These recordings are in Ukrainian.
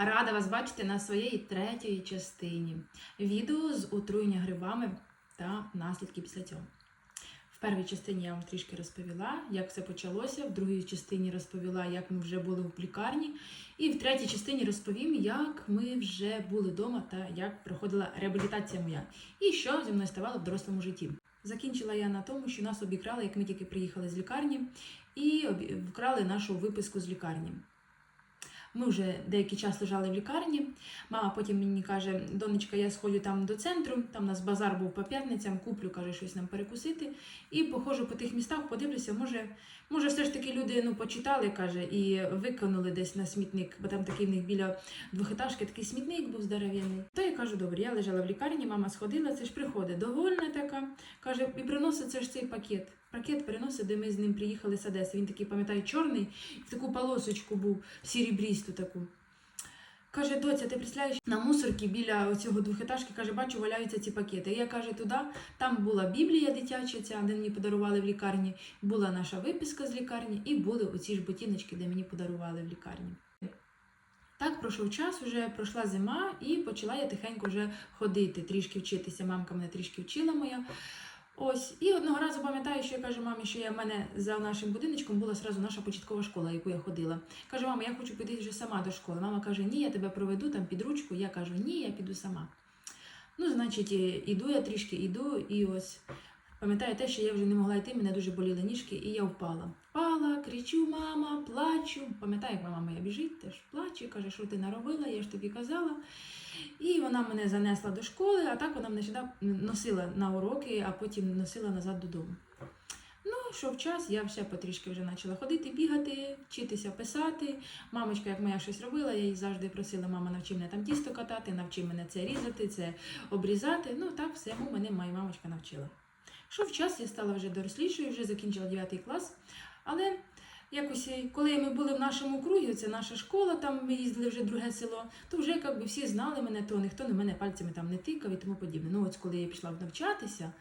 Рада вас бачити на своїй третій частині відео з отруєння грибами та наслідки після цього. В першій частині я вам трішки розповіла, як все почалося. В другій частині розповіла, як ми вже були в лікарні. І в третій частині розповім, як ми вже були вдома та як проходила реабілітація моя, і що зі мною ставало в дорослому житті. Закінчила я на тому, що нас обікрали, як ми тільки приїхали з лікарні, і вкрали нашу виписку з лікарні. Ми вже деякий час лежали в лікарні. Мама потім мені каже: донечка, я сходжу там до центру, там у нас базар був по п'ятницям, куплю, каже, щось нам перекусити. І походжу по тих містах, подивлюся, може, може, все ж таки люди ну, почитали, каже, і викинули десь на смітник, бо там такий в них біля двохетажки такий смітник був здоров'яний. То я кажу, добре, я лежала в лікарні, мама сходила, це ж приходить довольна така. Каже, і приносить це ж цей пакет. Пакет приносить, де ми з ним приїхали з Одеси. Він такий, пам'ятаю, чорний, в таку полосочку був, сірібрісту таку. Каже, доця, ти представляєш, на мусорці біля цього двохетажки, каже, бачу, валяються ці пакети. Я каже, туди, там була Біблія дитяча, ця, де мені подарували в лікарні, була наша виписка з лікарні, і були оці ж ботиночки, де мені подарували в лікарні. Так пройшов час, вже пройшла зима, і почала я тихенько вже ходити, трішки вчитися. Мамка мене трішки вчила моя. Ось, і одного разу пам'ятаю, що я кажу мамі, що я в мене за нашим будиночком була сразу наша початкова школа, яку я ходила. Кажу, мама, я хочу піти вже сама до школи. Мама каже, ні, я тебе проведу там під ручку. Я кажу, ні, я піду сама. Ну, значить, іду я трішки, іду, і ось пам'ятаю те, що я вже не могла йти, мене дуже боліли ніжки, і я впала. Впала, кричу, мама, плачу. Пам'ятаю, як мама моя біжить, теж плаче, каже, що ти наробила, я ж тобі казала. І вона мене занесла до школи, а так вона мене сюди носила на уроки, а потім носила назад додому. Ну, йшов час, я все потрішки вже почала ходити, бігати, вчитися писати. Мамочка, як моя щось робила, я її завжди просила, мама, навчи мене там тісто катати, навчи мене це різати, це обрізати. Ну так, всьому мене моя мамочка навчила. Йшов час, я стала вже дорослішою, вже закінчила 9 клас. Але якось, е, коли ми були в нашому кругі, це наша школа, там ми їздили вже в друге село, то вже якби всі знали мене, то ніхто на мене пальцями там не тикав і тому подібне. Ну, от коли я пішла навчатися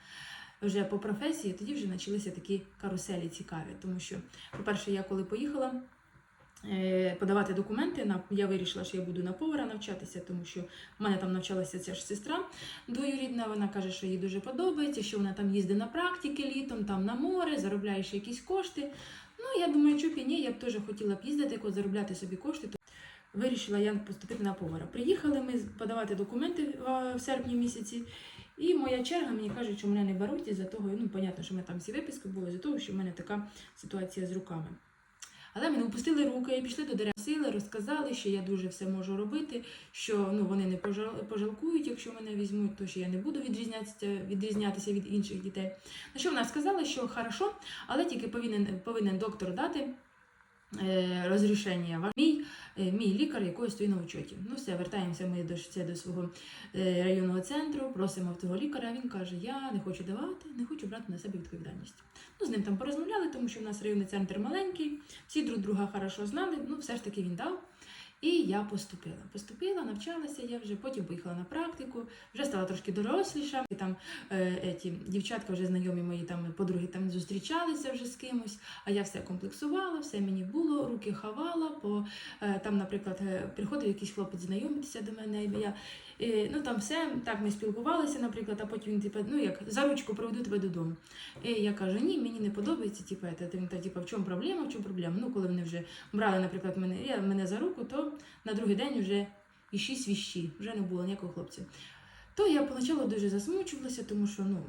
вже по професії, тоді вже почалися такі каруселі цікаві. Тому що, по-перше, я коли поїхала. Е, Подавати документи я вирішила, що я буду на повара навчатися, тому що в мене там навчалася ця ж сестра двоюрідна. Вона каже, що їй дуже подобається, що вона там їздить на практики літом, там на море, заробляє ще якісь кошти. Ну я думаю, чупі ні, я б теж хотіла б їздити, от заробляти собі кошти. Вирішила я поступити на повара. Приїхали ми подавати документи в серпні місяці. І моя черга мені кажуть, що мене не беруть із-за того, ну, понятно, що ми там всі виписки були, з-за того, що в мене така ситуація з руками. Але мене опустили руки і пішли до дерев сили, розказали, що я дуже все можу робити, що ну, вони не пожал- пожалкують, якщо мене візьмуть, то що я не буду відрізнятися, відрізнятися від інших дітей. На що вона сказала, що хорошо, але тільки повинен, повинен доктор дати розрішення. Ваш- Мій, е, мій лікар якогось стоїть на учоті. Ну все, вертаємося ми до, до свого е, районного центру, просимо в того лікаря. Він каже: Я не хочу давати, не хочу брати на себе відповідальність. Ну, з ним там порозмовляли, тому що в нас районний центр маленький, всі друг друга хорошо знали. Ну, все ж таки він дав. І я поступила. Поступила, навчалася я вже, потім поїхала на практику, вже стала трошки доросліша. І там е, ті дівчатка вже знайомі мої там подруги там зустрічалися вже з кимось, а я все комплексувала, все мені було, руки хавала. По, е, там, наприклад, е, приходив якийсь хлопець знайомитися до мене, я ну там все, так ми спілкувалися, наприклад, а потім він типу, ну як за ручку проведу тебе додому. І я кажу, ні, мені не подобається, типу, та, та, типу, в чому проблема, в чому проблема. Ну, коли вони вже брали, наприклад, мене, я, мене за руку, то на другий день вже іші свіщі, вже не було ніякого хлопця. То я поначалу дуже засмучувалася, тому що ну,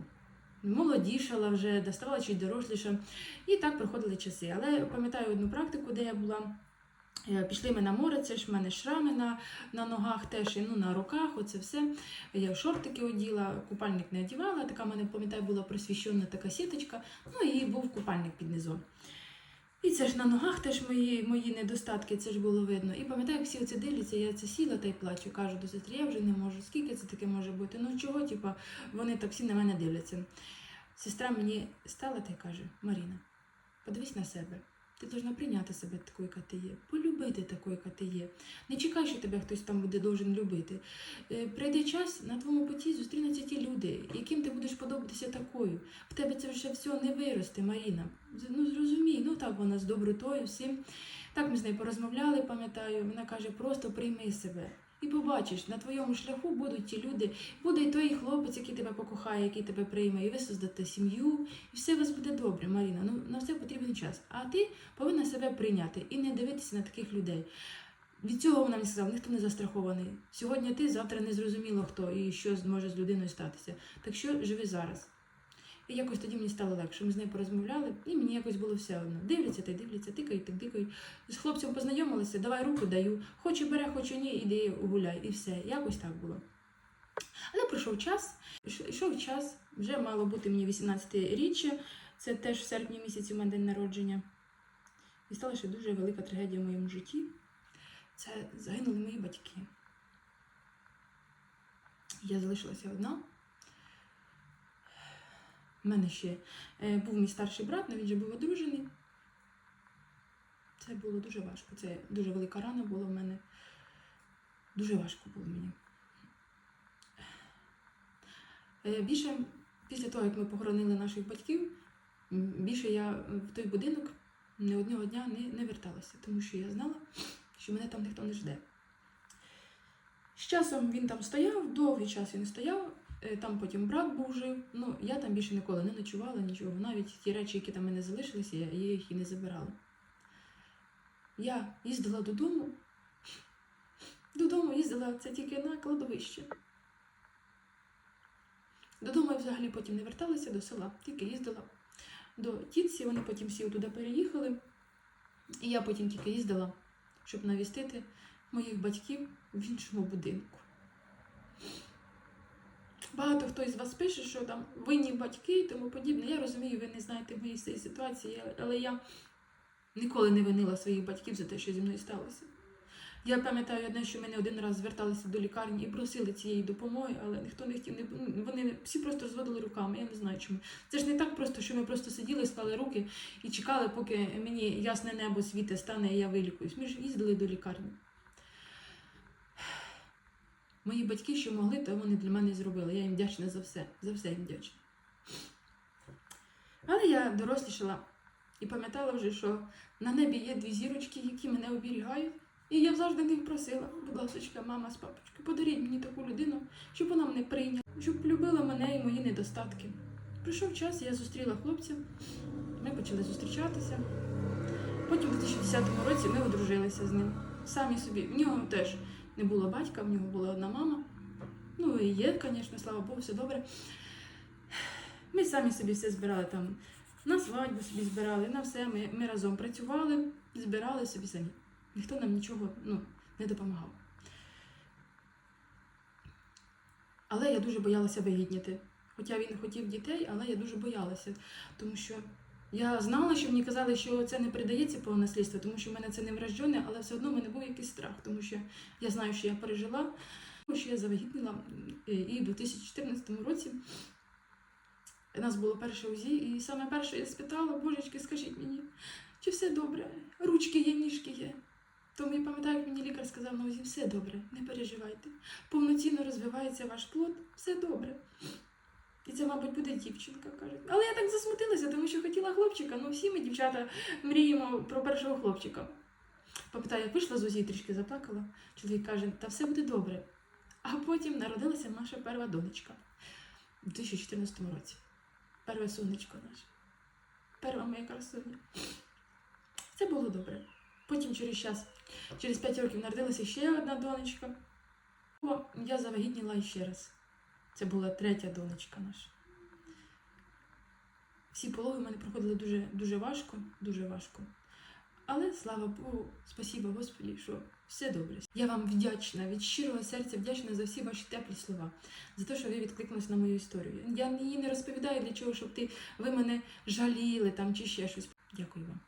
молодішала вже, доставала чуть доросліша. І так проходили часи. Але пам'ятаю одну практику, де я була. Е, Пішли ми на море, це ж в мене шрами на, на ногах теж, і ну, на руках, оце все. Я шортики оділа, купальник не одягала, така мене, пам'ятаю, була просвіщена така сіточка, ну і був купальник під низом. І це ж на ногах теж мої, мої недостатки, це ж було видно. І пам'ятаю, всі оце дивляться, я це сіла та й плачу. Кажу до сестри, я вже не можу. Скільки це таке може бути? Ну чого, типа, вони так всі на мене дивляться. Сестра мені стала та й каже: Маріна, подивись на себе. Ти повинна прийняти себе такою, яка ти є, полюбити такою, яка ти є. Не чекай, що тебе хтось там буде должен любити. Е, Прийде час на твоєму путі зустрінуться ті люди, яким ти будеш подобатися такою. В тебе це вже все не виросте, Маріна. Ну зрозумій, ну так вона з добротою всім. Так ми з нею порозмовляли, пам'ятаю. Вона каже: просто прийми себе. І побачиш, на твоєму шляху будуть ті люди, буде і той хлопець, який тебе покохає, який тебе прийме, і ви создате сім'ю, і все у вас буде добре, Маріна. Ну на все потрібен час. А ти повинна себе прийняти і не дивитися на таких людей. Від цього вона мені сказала, ніхто не застрахований. Сьогодні ти, завтра не зрозуміло хто і що може з людиною статися. Так що живи зараз. І якось тоді мені стало легше. Ми з нею порозмовляли, і мені якось було все одно. Дивляться та й дивляться, тикають, так тикають. З хлопцем познайомилися, давай руку даю. Хоче бере, хоче ні, іди гуляй. І все. Якось так було. Але пройшов час, йш- йшов час, вже мало бути мені 18 річчя. Це теж в серпні місяці у мене день народження. І сталася дуже велика трагедія в моєму житті. Це загинули мої батьки. Я залишилася одна. У мене ще е, був мій старший брат, але він вже був одружений. Це було дуже важко. Це дуже велика рана була в мене. Дуже важко було мені. Е, Більше після того, як ми похоронили наших батьків, більше я в той будинок ні одного дня не, не верталася, тому що я знала, що мене там ніхто не жде. З часом він там стояв, довгий час він стояв, там потім брат був жив. Ну, я там більше ніколи не ночувала, нічого. Навіть ті речі, які там мене залишилися, я їх і не забирала. Я їздила додому. Додому їздила це тільки на кладовище. Додому я взагалі потім не верталася до села, тільки їздила до тітці, вони потім всі туди переїхали. І я потім тільки їздила, щоб навістити моїх батьків в іншому будинку. Багато хто із вас пише, що там винні батьки і тому подібне. Я розумію, ви не знаєте моєї ситуації, але я ніколи не винила своїх батьків за те, що зі мною сталося. Я пам'ятаю одне, що ми один раз зверталися до лікарні і просили цієї допомоги, але ніхто не хотів. Ну, вони всі просто зводили руками. Я не знаю чому. Це ж не так просто, що ми просто сиділи, склали руки і чекали, поки мені ясне небо світе стане, і я вилікуюсь. Ми ж їздили до лікарні. Мої батьки, що могли, то вони для мене зробили. Я їм вдячна за все. За все їм вдячна. Але я дорослішала і пам'ятала вже, що на небі є дві зірочки, які мене оберігають. І я завжди них просила, будь ласка, мама з папочкою, подаріть мені таку людину, щоб вона мене прийняла, щоб любила мене і мої недостатки. Прийшов час, я зустріла хлопця, ми почали зустрічатися. Потім у 2010 році ми одружилися з ним. Самі собі. В нього теж не було батька, в нього була одна мама. Ну і є, звісно, слава Богу, все добре. Ми самі собі все збирали там. На свадьбу собі збирали, на все. Ми, ми разом працювали, збирали собі самі. Ніхто нам нічого ну, не допомагав. Але я дуже боялася вигідніти. Хоча він хотів дітей, але я дуже боялася, тому що я знала, що мені казали, що це не передається по наслідству, тому що в мене це не врождене, але все одно в мене був якийсь страх, тому що я знаю, що я пережила, що я завагітніла е, і в 2014 році. У нас було перше УЗІ, і саме перше я спитала, божечки, скажіть мені, чи все добре? Ручки є, ніжки є. Тому я пам'ятаю, як мені лікар сказав на УЗІ, все добре, не переживайте. Повноцінно розвивається ваш плод, все добре. І це, мабуть, буде дівчинка, кажуть. Але я так засмутилася, тому що хотіла хлопчика. Ну, всі ми, дівчата, мріємо про першого хлопчика. Пам'ятаю, вийшла з УЗІ, трішки заплакала. Чоловік каже, та все буде добре. А потім народилася наша перша донечка у 2014 році. Перше сонечко наше. Перша моя красуня. Це було добре. Потім через час, через 5 років народилася ще одна донечка. Я завагітніла ще раз. Це була третя донечка наша. Всі пологи в мене проходили дуже, дуже важко, дуже важко. Але слава Богу, спасіба Господі, що все добре. Я вам вдячна, від щирого серця вдячна за всі ваші теплі слова, за те, що ви відкликнулись на мою історію. Я її не розповідаю для чого, щоб ти, ви мене жаліли там чи ще щось. Дякую вам.